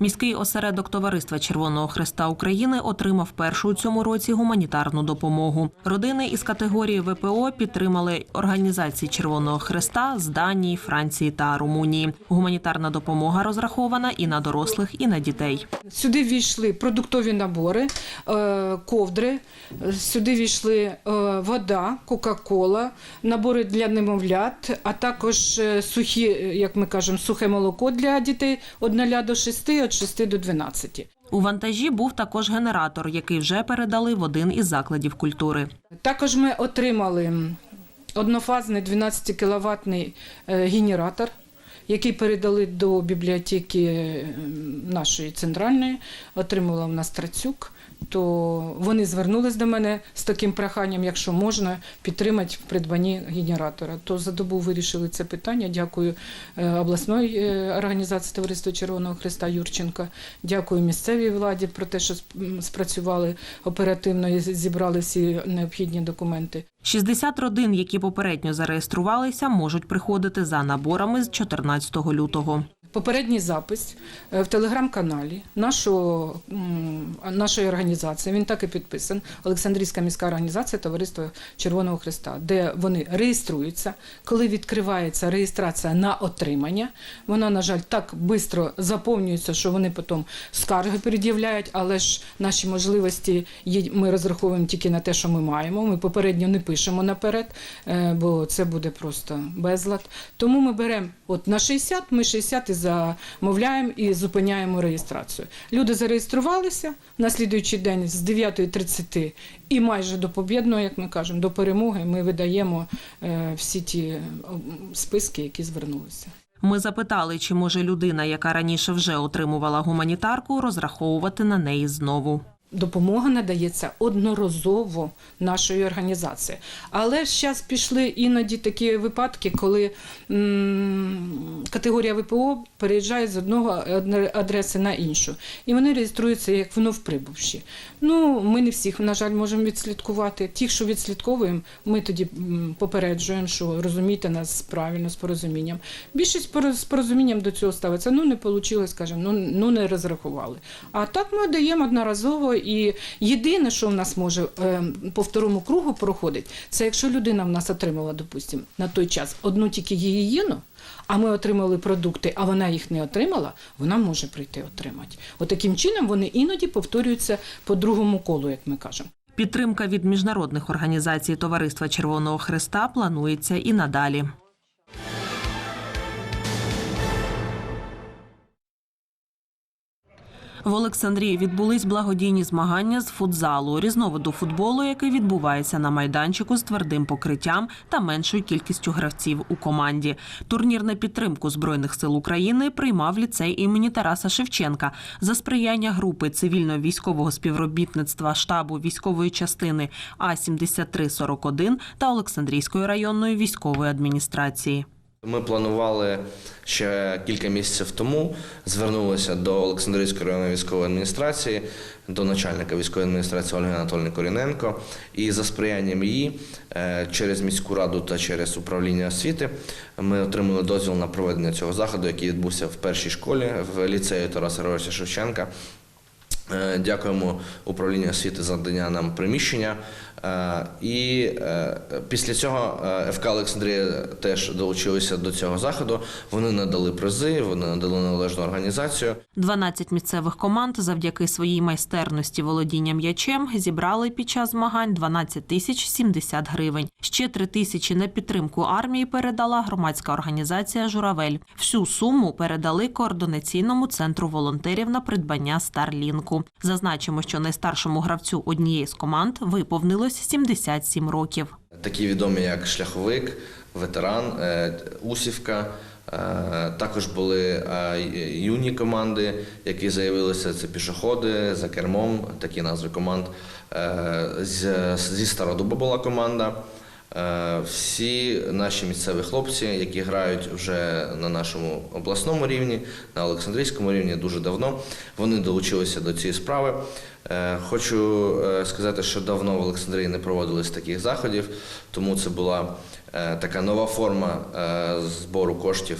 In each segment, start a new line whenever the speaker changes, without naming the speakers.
Міський осередок Товариства Червоного Хреста України отримав першу у цьому році гуманітарну допомогу. Родини із категорії ВПО підтримали організації Червоного Хреста з Данії, Франції та Румунії. Гуманітарна допомога розрахована і на дорослих, і на дітей.
Сюди війшли продуктові набори, е, ковдри, сюди війшли е, вода, Кока-Кола, набори для немовлят, а також е, сухі, як ми кажемо, сухе молоко для дітей від 0 до 6, від 6 до 12.
У вантажі був також генератор, який вже передали в один із закладів культури.
Також ми отримали однофазний 12 кіловатний е, генератор, який передали до бібліотеки нашої центральної, отримала в нас Трацюк. То вони звернулись до мене з таким проханням, якщо можна, підтримати в придбанні генератора. То за добу вирішили це питання. Дякую е, обласної е, організації Товариства Червоного Христа Юрченка. Дякую місцевій владі про те, що спрацювали оперативно і зібрали всі необхідні документи.
60 родин, які попередньо зареєструвалися, можуть приходити за наборами з 14 лютого.
Попередній запис е, в телеграм-каналі нашого, нашої організації, він так і підписан, Олександрійська міська організація Товариства Червоного Христа, де вони реєструються. Коли відкривається реєстрація на отримання, вона, на жаль, так швидко заповнюється, що вони потім скарги пред'являють, але ж наші можливості ми розраховуємо тільки на те, що ми маємо. Ми попередньо не пишемо наперед, е, бо це буде просто безлад. Тому ми беремо от на 60, ми 60 і замовляємо і зупиняємо реєстрацію. Люди зареєструвалися на слідуючий день з 9.30 і майже до побєдного, як ми кажемо, до перемоги ми видаємо е, всі ті е, списки, які звернулися.
Ми запитали, чи може людина, яка раніше вже отримувала гуманітарку, розраховувати на неї знову.
Допомога надається одноразово нашої організації. Але зараз пішли іноді такі випадки, коли м, категорія ВПО переїжджає з одного адреси на іншу. І вони реєструються як вновь прибувші. Ну, ми не всіх, на жаль, можемо відслідкувати. Ті, що відслідковуємо, ми тоді попереджуємо, що розумійте нас правильно з порозумінням. Більшість з порозумінням до цього ставиться. Ну, не вийшло, скажімо, ну, ну не розрахували. А так ми даємо одноразово. І єдине, що в нас може е, по второму кругу проходить, це якщо людина в нас отримала, допустимо, на той час одну тільки гігієну, а ми отримали продукти, а вона їх не отримала, вона може прийти отримати. Отаким чином вони іноді повторюються по другому колу, як ми кажемо.
Підтримка від міжнародних організацій Товариства Червоного Хреста планується і надалі. В Олександрії відбулись благодійні змагання з футзалу, різновиду футболу, який відбувається на майданчику з твердим покриттям та меншою кількістю гравців у команді. Турнір на підтримку збройних сил України приймав ліцей імені Тараса Шевченка за сприяння групи цивільно-військового співробітництва штабу військової частини А 7341 та Олександрійської районної військової адміністрації.
Ми планували ще кілька місяців тому. Звернулися до Олександрійської районної військової адміністрації, до начальника військової адміністрації Ольги Анатольовни Коріненко. І за сприянням її е, через міську раду та через управління освіти ми отримали дозвіл на проведення цього заходу, який відбувся в першій школі в ліцеї Тараса Григоровича Шевченка. Е, Дякуємо управлінню освіти за надання нам приміщення. Е, І е, після цього ФК Олександрія теж долучилися до цього заходу. Вони надали призи, вони надали належну організацію.
12 місцевих команд завдяки своїй майстерності володіння м'ячем зібрали під час змагань 12 тисяч 70 гривень. Ще 3 тисячі на підтримку армії передала громадська організація Журавель. Всю суму передали координаційному центру волонтерів на придбання Старлінку. Зазначимо, що найстаршому гравцю однієї з команд виповнилось 77 років.
Такі відомі, як Шляховик, ветеран, е, Усівка. Е, Також були е, юні команди, які заявилися. Це пішоходи за кермом, такі назви команд. Зі Стародуба була команда. Е, Всі наші місцеві хлопці, які грають вже на нашому обласному рівні, на Олександрійському рівні дуже давно, вони долучилися до цієї справи. Е, Хочу е, сказати, що давно в Олександрії не проводились таких заходів, тому це була така нова форма збору коштів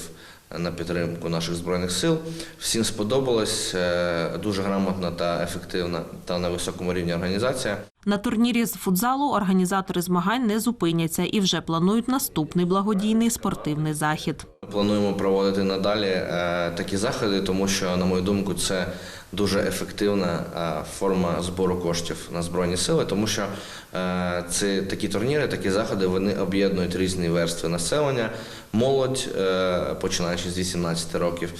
на підтримку наших збройних сил. Всім сподобалось е, дуже грамотна та ефективна та на високому рівні організація.
На турнірі з футзалу організатори змагань не зупиняться і вже планують наступний благодійний спортивний захід.
Плануємо проводити надалі е, такі заходи, тому що, на мою думку, це дуже ефективна е, форма збору коштів на збройні сили, тому що це такі турніри, такі заходи вони об'єднують різні верстви населення, молодь, е, починаючи з 18 років.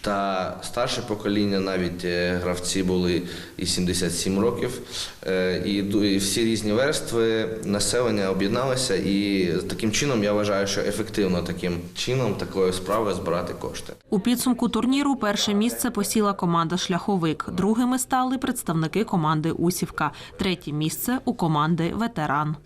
Та старше покоління, навіть е, гравці були і 77 років, Е, і всі різні верстви населення об'єдналися. І таким чином я вважаю, що ефективно таким чином такою справою збирати кошти.
У підсумку турніру перше місце посіла команда Шляховик. Другими стали представники команди Усівка. Третє місце у команди Ветеран.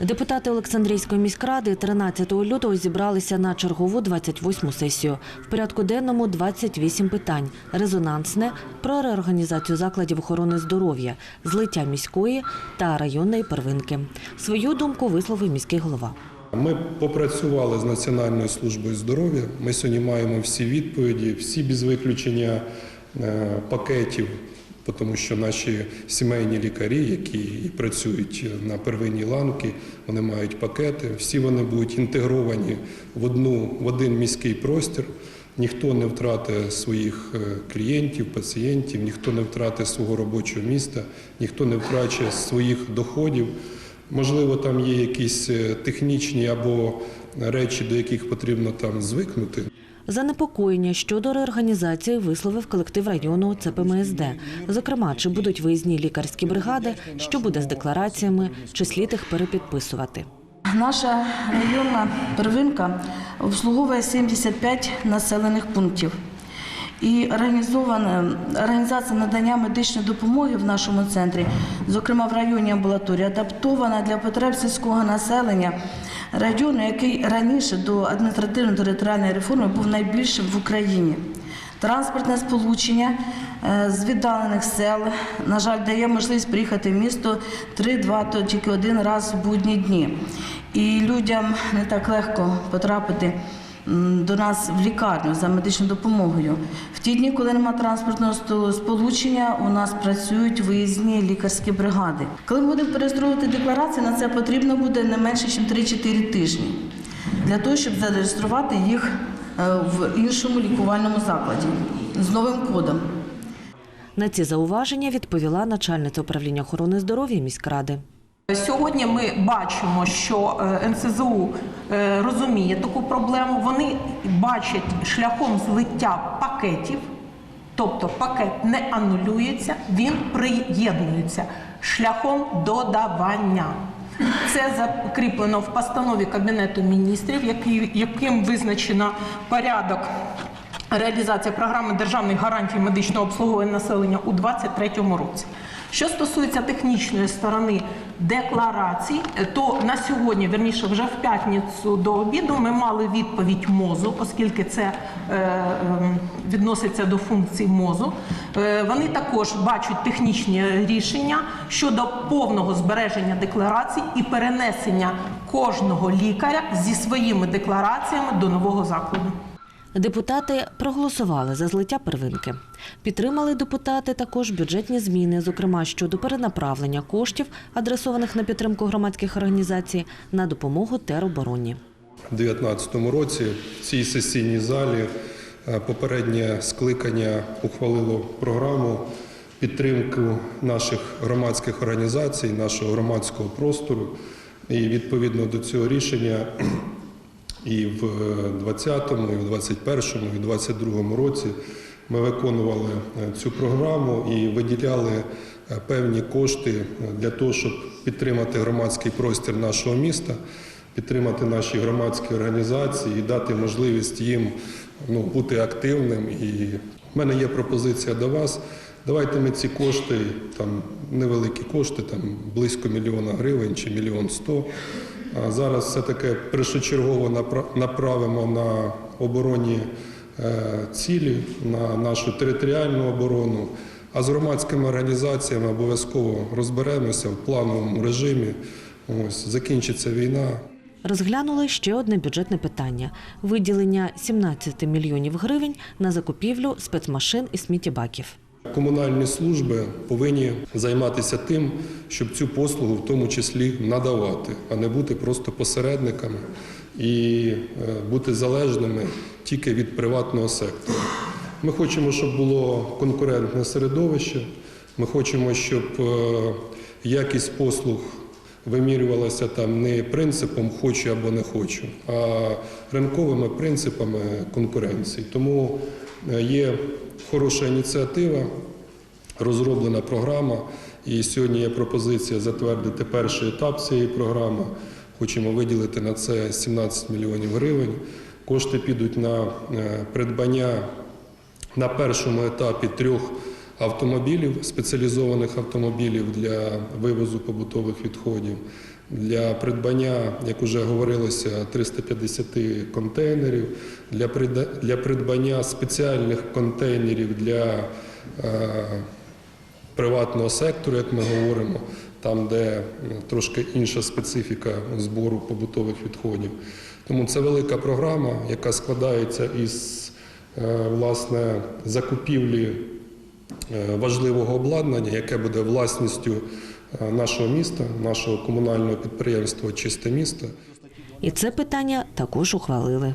Депутати Олександрійської міськради 13 лютого зібралися на чергову 28-му сесію. В порядку денному 28 питань. Резонансне про реорганізацію закладів охорони здоров'я, злиття міської та районної первинки. Свою думку висловив міський голова.
Ми попрацювали з Національною службою здоров'я. Ми сьогодні маємо всі відповіді, всі без виключення е, пакетів, тому що наші сімейні лікарі, які працюють на первинній ланці, вони мають пакети. Всі вони будуть інтегровані в одну в один міський простір. Ніхто не втратить своїх е, клієнтів, пацієнтів, ніхто не втратить свого робочого міста, ніхто не втрачає своїх доходів. Можливо, там є якісь е, технічні або речі, до яких потрібно там звикнути.
Занепокоєння щодо реорганізації висловив колектив району ЦПМСД. Зокрема, чи будуть виїзні лікарські бригади, що буде з деклараціями, чи слід їх перепідписувати.
Наша районна первинка обслуговує 75 населених пунктів. І організація надання медичної допомоги в нашому центрі, зокрема в районі амбулаторії, адаптована для потреб сільського населення району, який раніше до адміністративно-територіальної реформи був найбільшим в Україні. Транспортне сполучення е, з віддалених сел, на жаль, дає можливість приїхати в місто 3-2, то тільки один раз в будні дні. І людям не так легко потрапити до нас в лікарню за медичною допомогою. В ті дні, коли немає транспортного сполучення, у нас працюють виїзні лікарські бригади. Коли ми будемо перереєструвати декларації, на це потрібно буде не менше, ніж 3-4 тижні для того, щоб зареєструвати їх е, в іншому лікувальному закладі з новим кодом.
На ці зауваження відповіла начальниця управління охорони здоров'я міськради.
Сьогодні ми бачимо, що е, НСЗУ е, розуміє таку проблему. Вони бачать шляхом злиття пакетів, тобто пакет не анулюється, він приєднується шляхом додавання. Це закріплено в постанові Кабінету міністрів, яким визначено порядок реалізації програми державних гарантій медичного обслуговування населення у 2023 році. Що стосується технічної сторони декларацій, то на сьогодні, верніше, вже в п'ятницю до обіду, ми мали відповідь МОЗу, оскільки це е, е, відноситься до функцій МОЗу. Е, вони також бачать технічні рішення щодо повного збереження декларацій і перенесення кожного лікаря зі своїми деклараціями до нового закладу.
Депутати проголосували за злиття первинки. Підтримали депутати також бюджетні зміни, зокрема щодо перенаправлення коштів, адресованих на підтримку громадських організацій, на допомогу теробороні.
У 2019 році в цій сесійній залі е, попереднє скликання ухвалило програму підтримку наших громадських організацій, нашого громадського простору. І відповідно до цього рішення і в 20-му, і в 21-му, і в 22-му році ми виконували е, цю програму і виділяли е, певні кошти е, для того, щоб підтримати громадський простір нашого міста, підтримати наші громадські організації і дати можливість їм ну, бути активним. І в мене є пропозиція до вас. Давайте ми ці кошти, там невеликі кошти, там близько мільйона гривень чи мільйон сто. Зараз все таки першочергово напра- направимо на оборонні е, цілі, на нашу територіальну оборону. А з громадськими організаціями обов'язково розберемося в плановому режимі. Ось закінчиться війна.
Розглянули ще одне бюджетне питання – виділення 17 мільйонів гривень на закупівлю спецмашин і сміттєбаків.
Комунальні служби повинні займатися тим, щоб цю послугу в тому числі надавати, а не бути просто посередниками і е, бути залежними тільки від приватного сектору. Ми хочемо, щоб було конкурентне середовище. Ми хочемо, щоб е, якість послуг вимірювалася там не принципом хочу або не хочу, а ринковими принципами конкуренції. Тому є хороша ініціатива, розроблена програма. І сьогодні є пропозиція затвердити перший етап цієї програми. Хочемо виділити на це 17 мільйонів гривень. Кошти підуть на е, придбання на першому етапі трьох автомобілів, спеціалізованих автомобілів для вивозу побутових відходів, для придбання, як вже говорилося, 350 контейнерів, для придбання спеціальних контейнерів для е, приватного сектору, як ми говоримо, там, де е, трошки інша специфіка збору побутових відходів. Тому це велика програма, яка складається із е, власне закупівлі важливого обладнання, яке буде власністю нашого міста, нашого комунального підприємства Чисте місто.
І це питання також ухвалили.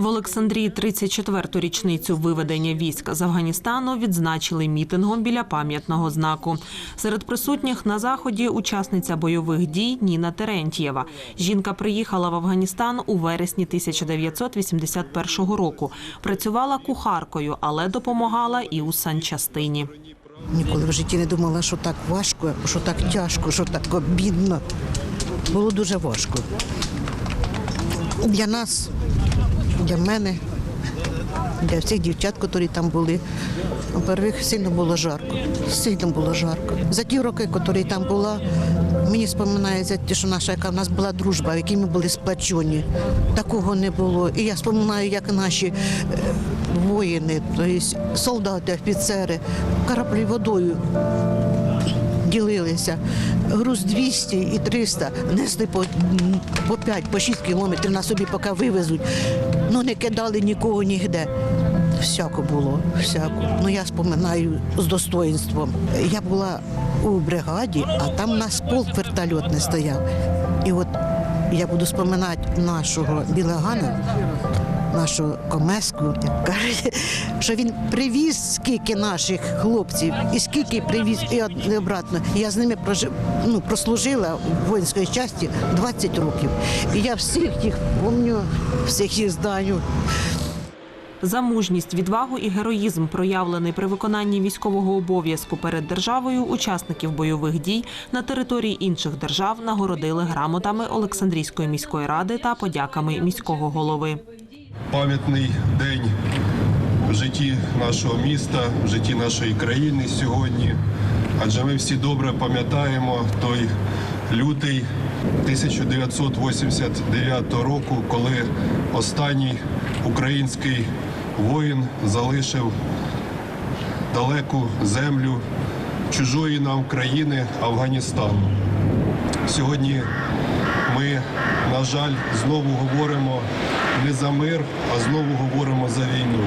В Олександрії 34-ту річницю виведення військ з Афганістану відзначили мітингом біля пам'ятного знаку. Серед присутніх на заході учасниця бойових дій Ніна Терентьєва. Жінка приїхала в Афганістан у вересні 1981 року. Працювала кухаркою, але допомагала і у санчастині.
Ніколи в житті не думала, що так важко, що так тяжко, що так обідно. Було дуже важко. Для нас, для мене, для всіх дівчат, які там були. Во-первых, сильно було жарко. Сильно було жарко. За ті роки, які там була, мені споминається, те, що наша яка в нас була дружба, в якій ми були сплачені. Такого не було. І я споминаю, як наші е, воїни, тобто солдати, офіцери, кораблі водою ділилися. Груз 200 і 300 несли по, по 5, по 6 кілометрів на собі, поки вивезуть. Ну не кидали нікого нігде. Всяко було, всяко. Ну я споминаю з достоїнством. Я була у бригаді, а там нас полк вертольотний стояв. І от я буду споминати нашого Білагана, нашого комеску, як кажуть, що він привіз скільки наших хлопців, і скільки привіз і обратно. Я з ними прожив, ну, прослужила в воїнській часті 20 років. І я всіх їх пам'ятаю, всіх їх знаю.
За мужність, відвагу і героїзм, проявлений при виконанні військового обов'язку перед державою, учасників бойових дій на території інших держав нагородили грамотами Олександрійської міської ради та подяками міського голови.
Пам'ятний день в житті нашого міста, в житті нашої країни сьогодні. Адже ми всі добре пам'ятаємо той лютий 1989 року, коли останній український воїн залишив далеку землю чужої нам країни Афганістану. Сьогодні ми, на жаль, знову говоримо не за мир, а знову говоримо за війну.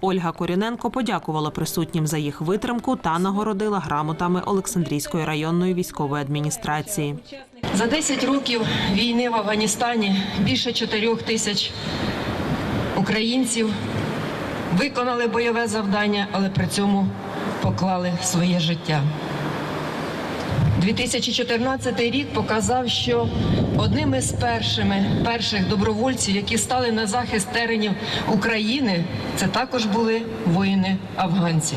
Ольга Коріненко подякувала присутнім за їх витримку та нагородила грамотами Олександрійської районної військової адміністрації.
За 10 років війни в Афганістані більше 4 тисяч українців виконали бойове завдання, але при цьому поклали своє життя. 2014 рік показав, що одним із першими перших добровольців, які стали на захист теренів України, це також були воїни-афганці.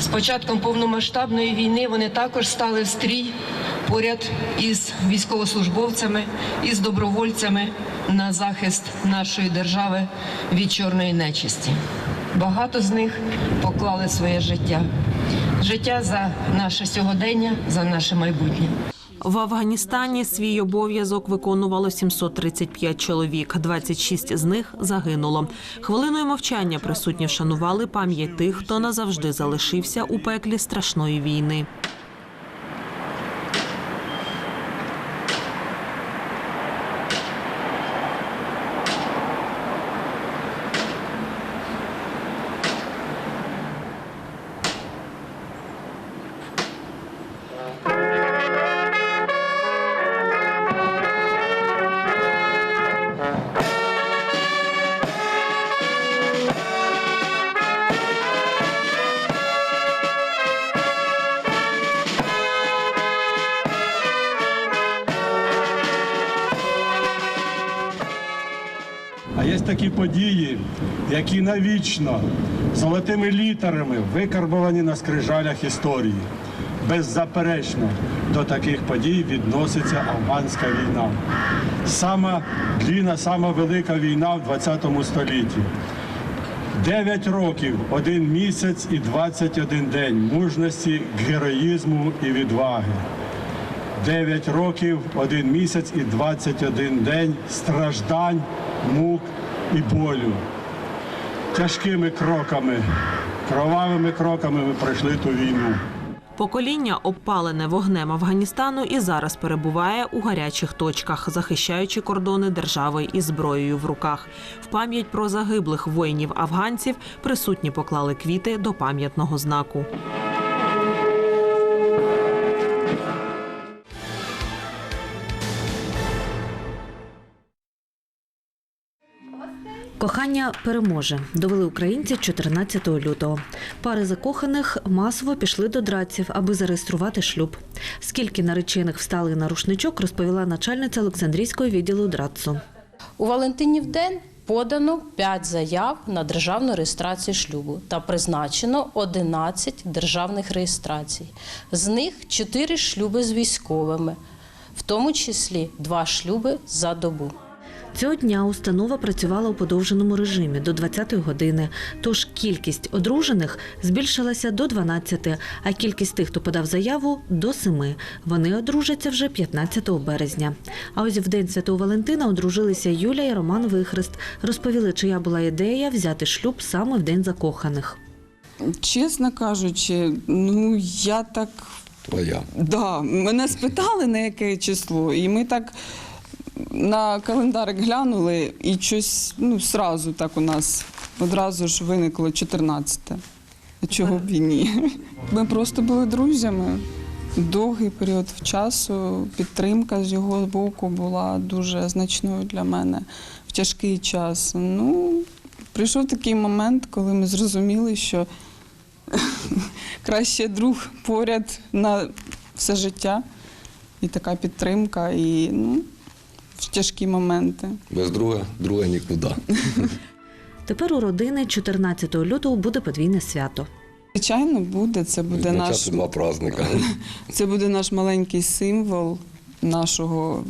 З початком повномасштабної війни вони також стали в стрій поряд із військовослужбовцями із добровольцями на захист нашої держави від чорної нечисті. Багато з них поклали своє життя. Життя за наше сьогодення, за наше майбутнє.
В Афганістані свій обов'язок виконувало 735 чоловік. 26 з них загинуло. Хвилиною мовчання присутні вшанували пам'ять тих, хто назавжди залишився у пеклі страшної війни.
А є такі події, які навічно золотими літерами викарбовані на скрижалях історії. Беззаперечно до таких подій відноситься афганська війна. Сама длінна, сама велика війна в 20 столітті. Дев'ять років, один місяць і 21 день мужності, героїзму і відваги. 9 років, 1 місяць і 21 день страждань, мук і болю. Тяжкими кроками, кровавими кроками ми пройшли ту війну.
Покоління, обпалене вогнем Афганістану, і зараз перебуває у гарячих точках, захищаючи кордони держави із зброєю в руках. В пам'ять про загиблих воїнів афганців присутні поклали квіти до пам'ятного знаку.
Кохання переможе, довели українці 14 лютого. Пари закоханих масово пішли до драдців, аби зареєструвати шлюб. Скільки наречених встали на рушничок, розповіла начальниця Олександрійського відділу драдцу.
У Валентинів день подано 5 заяв на державну реєстрацію шлюбу та призначено 11 державних реєстрацій. З них 4 шлюби з військовими, в тому числі 2 шлюби за добу.
Цього дня установа працювала у подовженому режимі до 20-ї години. Тож кількість одружених збільшилася до 12, а кількість тих, хто подав заяву, до 7. Вони одружаться вже 15 березня. А ось в день Святого Валентина одружилися Юля і Роман Вихрест. Розповіли, чия була ідея взяти шлюб саме в день закоханих.
Чесно кажучи, ну я так.
Твоя.
Да, мене спитали на яке число, і ми так на календарик глянули, і щось ну, сразу так у нас одразу ж виникло 14-те. Чого б і ні? Ми просто були друзями. Довгий період часу підтримка з його боку була дуже значною для мене в тяжкий час. Ну, прийшов такий момент, коли ми зрозуміли, що краще друг поряд на все життя. І така підтримка, і ну, в тяжкі моменти.
Без друга, друга нікуди.
Тепер у родини 14 лютого буде подвійне свято.
Звичайно, буде. Це буде наш
два праздника.
це буде наш маленький символ нашого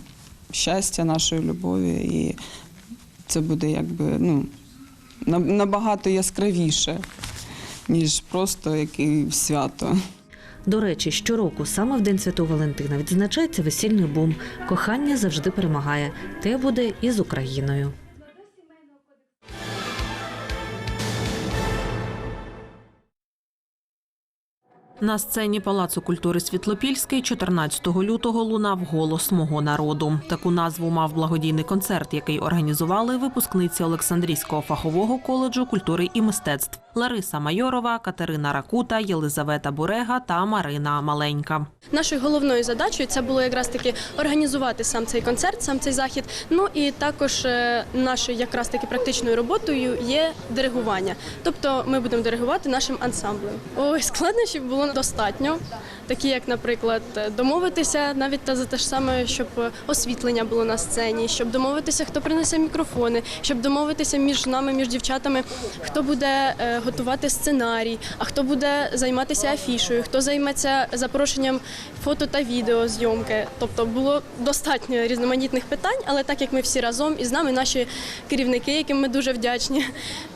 щастя, нашої любові. І це буде якби ну, набагато яскравіше, ніж просто яке свято.
До речі, щороку саме в День Святого Валентина відзначається весільний бум. Кохання завжди перемагає. Те буде і з Україною.
На сцені Палацу культури Світлопільський 14 лютого лунав голос мого народу. Таку назву мав благодійний концерт, який організували випускниці Олександрійського фахового коледжу культури і мистецтв Лариса Майорова, Катерина Ракута, Єлизавета Бурега та Марина Маленька.
Нашою головною задачею це було якраз таки організувати сам цей концерт, сам цей захід. Ну і також е, нашою якраз таки практичною роботою є диригування. Тобто ми будемо диригувати нашим ансамблем. Ой, складнощів було достатньо, такі як, наприклад, домовитися навіть та за те ж саме, щоб освітлення було на сцені, щоб домовитися, хто принесе мікрофони, щоб домовитися між нами, між дівчатами, хто буде е, готувати сценарій, а хто буде займатися афішою, хто займеться запрошенням фото та відеозйомки. Тобто було достатньо різноманітних питань, але так як ми всі разом і з нами наші керівники, яким ми дуже вдячні,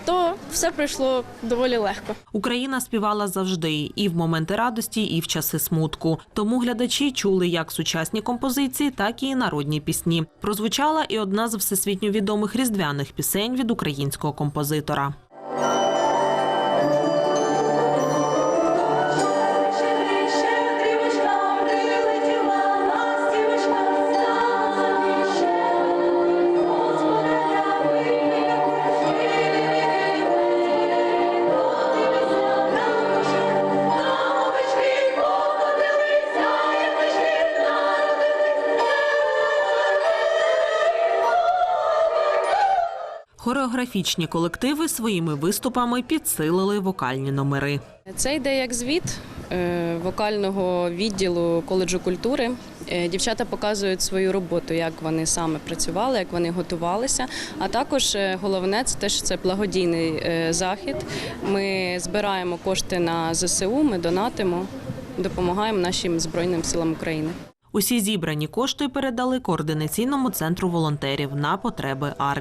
то все пройшло доволі легко.
Україна співала завжди і в моменти радості, і в часи смутку. Тому глядачі чули як сучасні композиції, так і народні пісні. Прозвучала і одна з всесвітньо відомих різдвяних пісень від українського композитора. Хореографічні колективи своїми виступами підсилили вокальні номери.
Це йде як звіт е, вокального відділу коледжу культури. Е, Дівчата показують свою роботу, як вони саме працювали, як вони готувалися. А також е, головне це те, що це благодійний захід. Ми збираємо кошти на ЗСУ, ми донатимо, допомагаємо нашим збройним силам України.
Усі зібрані кошти передали координаційному центру волонтерів на потреби армії.